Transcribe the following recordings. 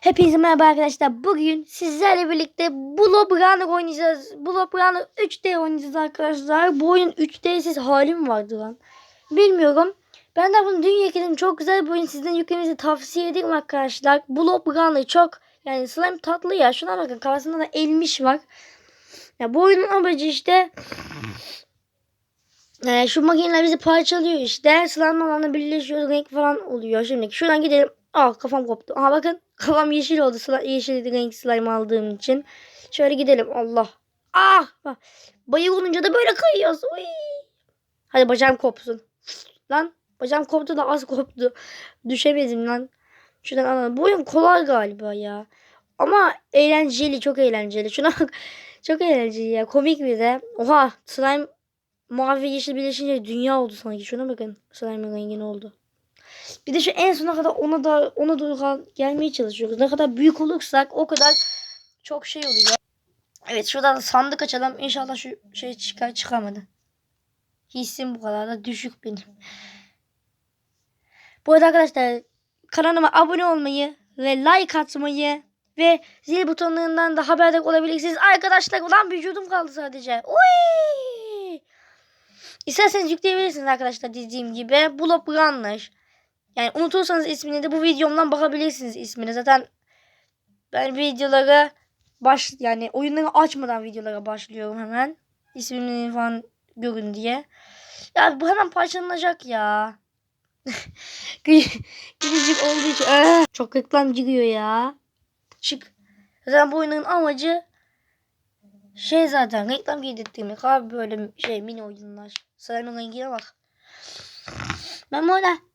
Hepinize merhaba arkadaşlar. Bugün sizlerle birlikte Blob Runner oynayacağız. Blob Runner 3D oynayacağız arkadaşlar. Bu oyun 3D'siz hali mi vardı lan? Bilmiyorum. Ben de bunu dün yükledim. Çok güzel bir oyun. Sizden yüklemenizi tavsiye ederim arkadaşlar. Blob Runner çok yani slime tatlı ya. Şuna bakın kafasında da elmiş var. Ya bu oyunun amacı işte e, şu makineler bizi parçalıyor işte. Slime alanla birleşiyor. Renk falan oluyor. Şimdi şuradan gidelim. Aa kafam koptu. Aha bakın kafam yeşil oldu. Sla yeşil renk slime aldığım için. Şöyle gidelim. Allah. Ah! bak. Bayık olunca da böyle kayıyoruz. Uy. Hadi bacağım kopsun. Lan bacağım koptu da az koptu. Düşemedim lan. Şuradan alalım. Bu oyun kolay galiba ya. Ama eğlenceli. Çok eğlenceli. Şuna bak. Çok eğlenceli ya. Komik bir de. Oha slime mavi yeşil birleşince dünya oldu sanki. Şuna bakın. Slime'ın rengi ne oldu. Bir de şu en sona kadar ona da ona kal- gelmeye çalışıyoruz. Ne kadar büyük olursak o kadar çok şey oluyor. Evet şuradan sandık açalım. İnşallah şu şey çıkar çıkamadı. Hissim bu kadar da düşük benim. Bu arada arkadaşlar kanalıma abone olmayı ve like atmayı ve zil butonlarından da haberdar olabilirsiniz. Arkadaşlar ulan vücudum kaldı sadece. Uy! İsterseniz yükleyebilirsiniz arkadaşlar dediğim gibi. Blob Runner. Yani unutursanız ismini de bu videomdan bakabilirsiniz ismine. Zaten ben videolara baş yani oyunları açmadan videolara başlıyorum hemen. İsmini falan görün diye. Ya bu hemen parçalanacak ya. Gıcık olduğu için. Çok reklam giriyor ya. Çık. Zaten bu oyunun amacı şey zaten reklam giydirtmek abi böyle şey mini oyunlar. Slime'ın rengine bak. Ben böyle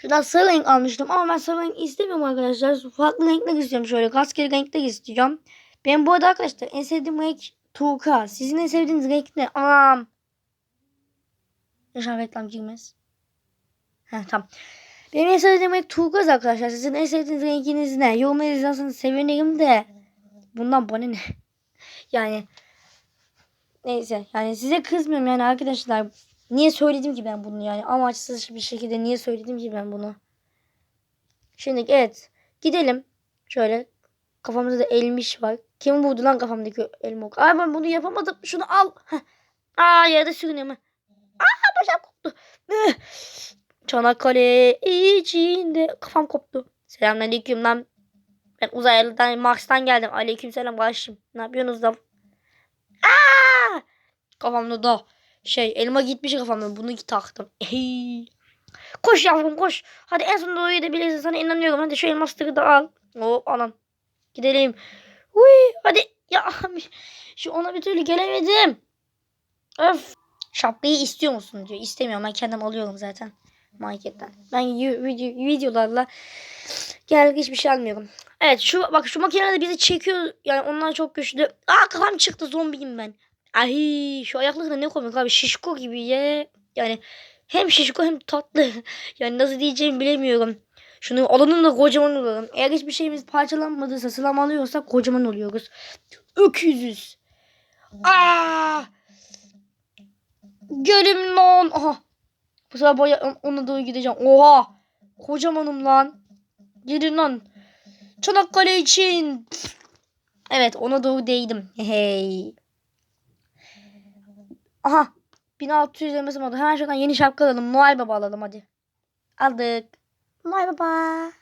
Şuradan sarı renk almıştım ama ben sarı renk istemiyorum arkadaşlar. Farklı renkler istiyorum şöyle. Rastgele renkler istiyorum. Ben bu arada arkadaşlar en sevdiğim renk turka. Sizin en sevdiğiniz renk ne? Anam. İnşallah reklam girmez. Heh tamam. Benim en sevdiğim renk turkuaz arkadaşlar. Sizin en sevdiğiniz renkiniz ne? Yorumları yazarsanız sevinirim de. Bundan bana ne? yani neyse. Yani size kızmıyorum yani arkadaşlar. Niye söyledim ki ben bunu yani? Amaçsız bir şekilde niye söyledim ki ben bunu? Şimdi evet. Gidelim. Şöyle. Kafamızda da elmiş var. Kim vurdu lan kafamdaki elma? Ay ben bunu yapamadım. Şunu al. Heh. Aa yerde sürünüyorum. Aa başım koptu. Çanakkale içinde. Kafam koptu. Selamünaleyküm lan. Ben uzaylıdan Mars'tan geldim. Aleykümselam kardeşim. Ne yapıyorsunuz da? Aa! Kafamda da şey elma gitmiş kafamdan bunu taktım. Hey. Koş yavrum koş. Hadi en sonunda oraya da bilirsin sana inanıyorum. Hadi şu elmasları da al. Hop anam. Gidelim. Huy, hadi. Ya şu ona bir türlü gelemedim. Öf. Şapkayı istiyor musun diyor. İstemiyorum ben kendim alıyorum zaten. Marketten. Ben video, videolarla gel hiçbir şey almıyorum. Evet şu bak şu makine de bizi çekiyor. Yani onlar çok güçlü. Aa kafam çıktı zombiyim ben. Ay şu ayakları da ne komik abi şişko gibi ye. Yani hem şişko hem tatlı. yani nasıl diyeceğimi bilemiyorum. Şunu alanın da kocaman olalım. Eğer hiçbir şeyimiz parçalanmadıysa sılam alıyorsak kocaman oluyoruz. Öküzüz. Aa! Gelin lan. Aha. Bu sefer baya ona doğru gideceğim. Oha. Kocamanım lan. Gelin lan. Çanakkale için. Evet ona doğru değdim. Hey. Aha. 1600 elmasım oldu. Hemen şuradan yeni şapka alalım. Noel Baba alalım hadi. Aldık. Noel Baba.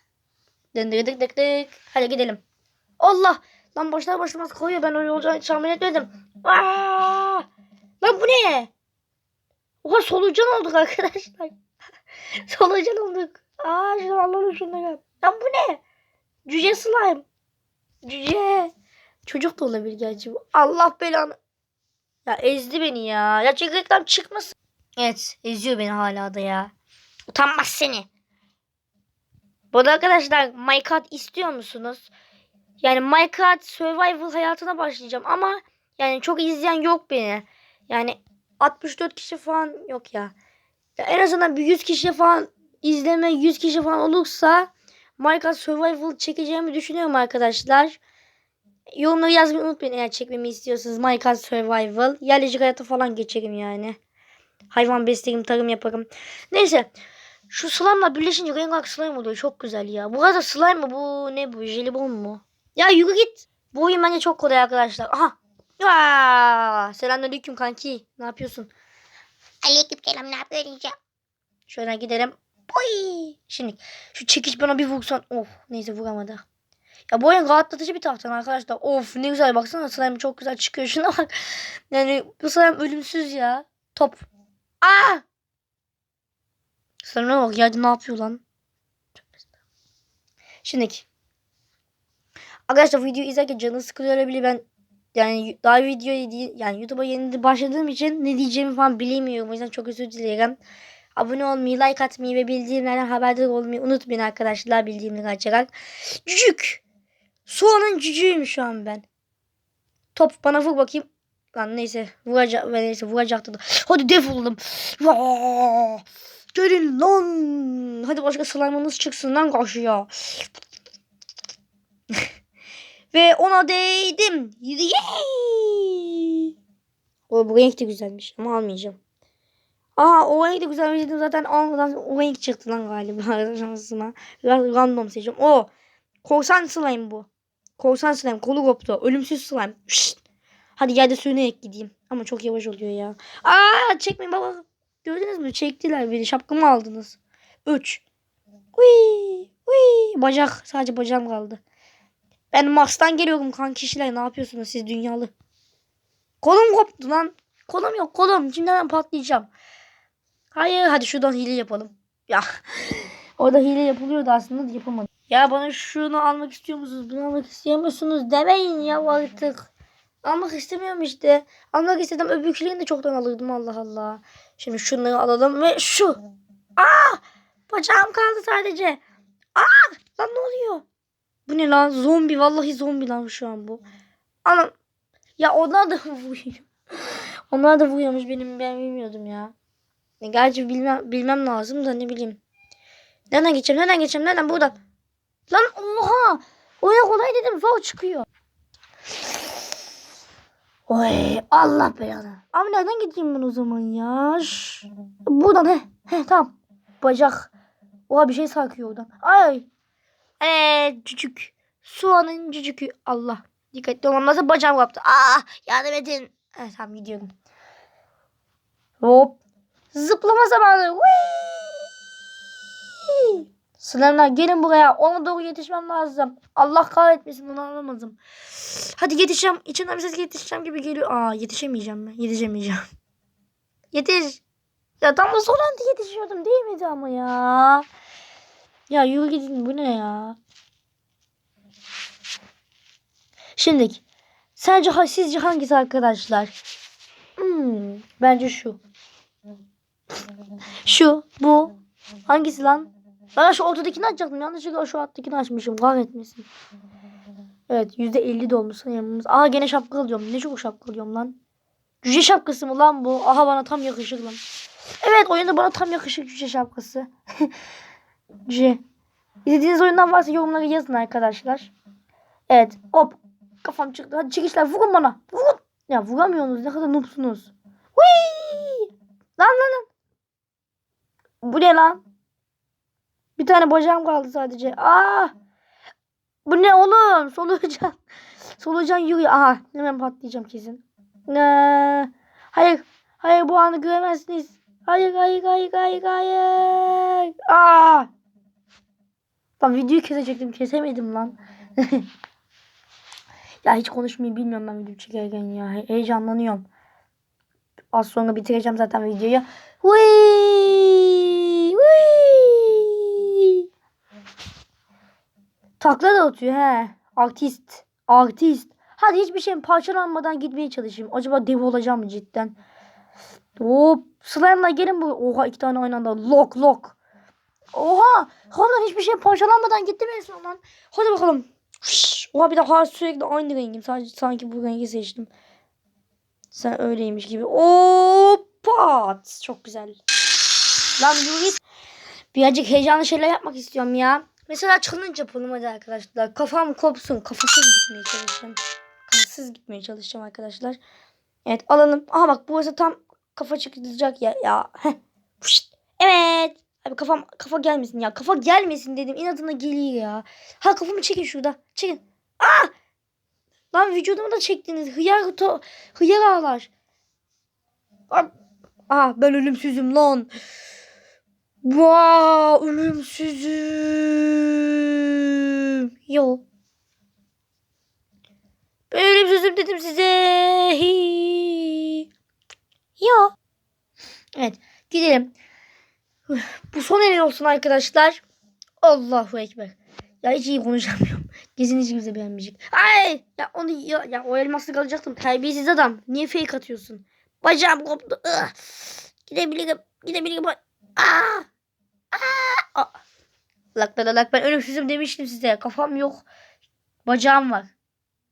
Döndük dık dık dık. Hadi gidelim. Allah. Lan boşlar başlamaz koyuyor. Ben olacağını hiç tahmin etmedim. Aa! Lan bu ne? Oha solucan olduk arkadaşlar. solucan olduk. Aa şunu alalım gel. Lan bu ne? Cüce slime. Cüce. Çocuk da olabilir gerçi bu. Allah belanı. Ya ezdi beni ya. Ya çek reklam çıkmasın. Evet eziyor beni hala da ya. Utanmaz seni. Bu arada arkadaşlar Minecraft istiyor musunuz? Yani Minecraft Survival hayatına başlayacağım ama yani çok izleyen yok beni. Yani 64 kişi falan yok ya. ya en azından bir 100 kişi falan izleme 100 kişi falan olursa Minecraft Survival çekeceğimi düşünüyorum arkadaşlar. Yorumları yazmayı unutmayın eğer çekmemi istiyorsanız. Minecraft Survival. Yerleşik hayata falan geçerim yani. Hayvan beslerim, tarım yaparım. Neyse. Şu slime'la birleşince rengarenk slime oluyor. Çok güzel ya. Bu arada slime mı bu? Ne bu? Jelibon mu? Ya yürü git. Bu oyun bence çok kolay arkadaşlar. Aha. Aa, selamünaleyküm kanki. Ne yapıyorsun? Aleyküm selam ne yapıyorsun ya? Şöyle gidelim. Oy. Şimdi şu çekiç bana bir vursan. Of neyse vuramadı. Ya bu oyun rahatlatıcı bir tahtan arkadaşlar. Of ne güzel baksana slime çok güzel çıkıyor. Şuna bak. Yani bu slime ölümsüz ya. Top. Aa! Slime bak ya ne yapıyor lan? Şimdi Arkadaşlar video izlerken canı sıkılıyor olabilir. Ben yani daha video yani YouTube'a yeni başladığım için ne diyeceğimi falan bilemiyorum. O yüzden çok özür dilerim. Abone olmayı, like atmayı ve bildirimlerden haberdar olmayı unutmayın arkadaşlar bildirimleri açarak. Cücük. Soğanın cücüğüyüm şu an ben. Top bana vur bakayım. Lan neyse vuracak neyse vuracaktı da. Hadi defolalım. Vaa! Gelin lan. Hadi başka slime'ınız çıksın lan karşıya. Ve ona değdim. Yay! O bu renk de güzelmiş ama almayacağım. Aa o renk de güzelmiş dedim zaten almadan o renk çıktı lan galiba şansıma. Biraz random seçiyorum. O korsan slime bu. Korsan slime kolu koptu. Ölümsüz slime. Şşt. Hadi yerde sürünerek gideyim. Ama çok yavaş oluyor ya. Aa çekmeyin baba. Gördünüz mü? Çektiler beni. Şapkamı aldınız. 3. Uy, uy. Bacak. Sadece bacağım kaldı. Ben Mars'tan geliyorum kan kişiler. Ne yapıyorsunuz siz dünyalı? Kolum koptu lan. Kolum yok kolum. Şimdi hemen patlayacağım. Hayır hadi şuradan hile yapalım. Ya orada hile yapılıyordu aslında da yapamadım. Ya bana şunu almak istiyor musunuz? Bunu almak istemiyorsunuz demeyin ya artık. Almak istemiyorum işte. Almak istedim öbürkülerini de çoktan alırdım Allah Allah. Şimdi şunları alalım ve şu. Aa! Bacağım kaldı sadece. Aa! Lan ne oluyor? Bu ne lan? Zombi. Vallahi zombi lan şu an bu. Anam. Ya onlar da vuruyor. Onlar da vuruyormuş benim ben bilmiyordum ya. Ne Gerçi bilmem, bilmem lazım da ne bileyim. Nereden geçeceğim? Nereden geçeceğim? Nereden? Buradan. Lan oha! Oyuna kolay dedim zor çıkıyor. Oy Allah belanı. Abi nereden gideyim ben o zaman ya? Buradan he. He tamam. Bacak. Oha bir şey sarkıyor oradan. Ay. Eee cücük. Soğanın cücükü. Allah. Dikkatli olmam lazım. Bacağım kaptı. Aa yardım edin. Evet tamam gidiyorum. Hop. Zıplama zamanı. Whee! Slime'lar gelin buraya. Ona doğru yetişmem lazım. Allah kahretmesin onu alamadım. Hadi yetişeceğim. İçimden bir ses yetişeceğim gibi geliyor. Aa yetişemeyeceğim ben. Yetişemeyeceğim. Yetiş. Ya tam da son anda yetişiyordum değil miydi ama ya? Ya yürü gidin bu ne ya? Şimdi sence sizce hangisi arkadaşlar? Hmm, bence şu. Şu, bu. Hangisi lan? Ben şu ortadakini açacaktım. Yanlışlıkla şu alttakini açmışım. Kahretmesin. Evet yüzde elli dolmuş sayımız. Aa gene şapka alıyorum. Ne çok şapka alıyorum lan. Cüce şapkası mı lan bu? Aha bana tam yakışır lan. Evet oyunda bana tam yakışır cüce şapkası. cüce. İzlediğiniz oyundan varsa yorumlara yazın arkadaşlar. Evet hop. Kafam çıktı. Hadi çekişler vurun bana. Vurun. Ya vuramıyorsunuz. Ne kadar noobsunuz. Whee! Lan lan lan. Bu ne lan? Bir tane bacağım kaldı sadece. Aa! Bu ne oğlum? Solucan. Solucan yürüyor. Aha hemen patlayacağım kesin. Ee, hayır. Hayır bu anı göremezsiniz. Hayır hayır hayır hayır hayır. Aa! Lan videoyu kesecektim. Kesemedim lan. ya hiç konuşmayı bilmiyorum ben video çekerken ya. He- Heyecanlanıyorum. Az sonra bitireceğim zaten videoyu. Whee! Whee! Takla da atıyor he. Artist. Artist. Hadi hiçbir şeyin parçalanmadan gitmeye çalışayım. Acaba dev olacağım mı cidden? Hop. Slime'la gelin bu. Oha iki tane aynı anda. Lock lock. Oha. Harbiden hiçbir şey parçalanmadan gitti mi lan? Hadi bakalım. Oha bir daha sürekli aynı rengim. Sadece sanki bu rengi seçtim. Sen öyleymiş gibi. Opat. Çok güzel. Lan yürü. Birazcık heyecanlı şeyler yapmak istiyorum ya. Mesela challenge yapalım hadi arkadaşlar. Kafam kopsun. Kafasız gitmeye çalışacağım. Kafasız gitmeye çalışacağım arkadaşlar. Evet alalım. Aha bak burası tam kafa çıkacak ya. ya. Heh. Evet. Abi kafam kafa gelmesin ya. Kafa gelmesin dedim. İnadına geliyor ya. Ha kafamı çekin şurada. Çekin. Aa! Lan vücudumu da çektiniz. Hıyar to hıyar ağlar. Aa, ben ölümsüzüm lan. Vaa ölümsüzüm. Yo. Ben ölümsüzüm dedim size. Hi. Yo. Evet gidelim. Bu son el olsun arkadaşlar. Allahu Ekber. Ya hiç iyi konuşamıyorum. Gezin hiç kimse beğenmeyecek. Ay ya onu ya, ya o elmaslı kalacaktım. Terbiyesiz adam. Niye fake atıyorsun? Bacağım koptu. Gidebilirim. Gidebilirim. Aa! Lak lak lak ben ölümsüzüm demiştim size. Kafam yok. Bacağım var.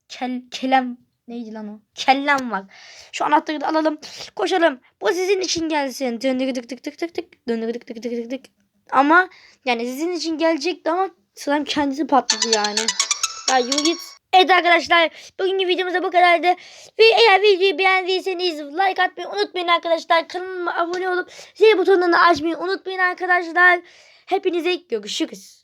Kel, kelem neydi lan o? Kellem var. Şu anahtarı da alalım. Koşalım. Bu sizin için gelsin. Döndük tık tık tık tık tık. Döndük tık tık tık tık tık. Ama yani sizin için gelecekti ama slime kendisi patladı yani. Ya yürü git. Evet arkadaşlar bugünkü videomuzda bu kadardı. Ve eğer videoyu beğendiyseniz like atmayı unutmayın arkadaşlar. Kanalıma abone olup zil butonunu açmayı unutmayın arkadaşlar. Hepinize görüşürüz.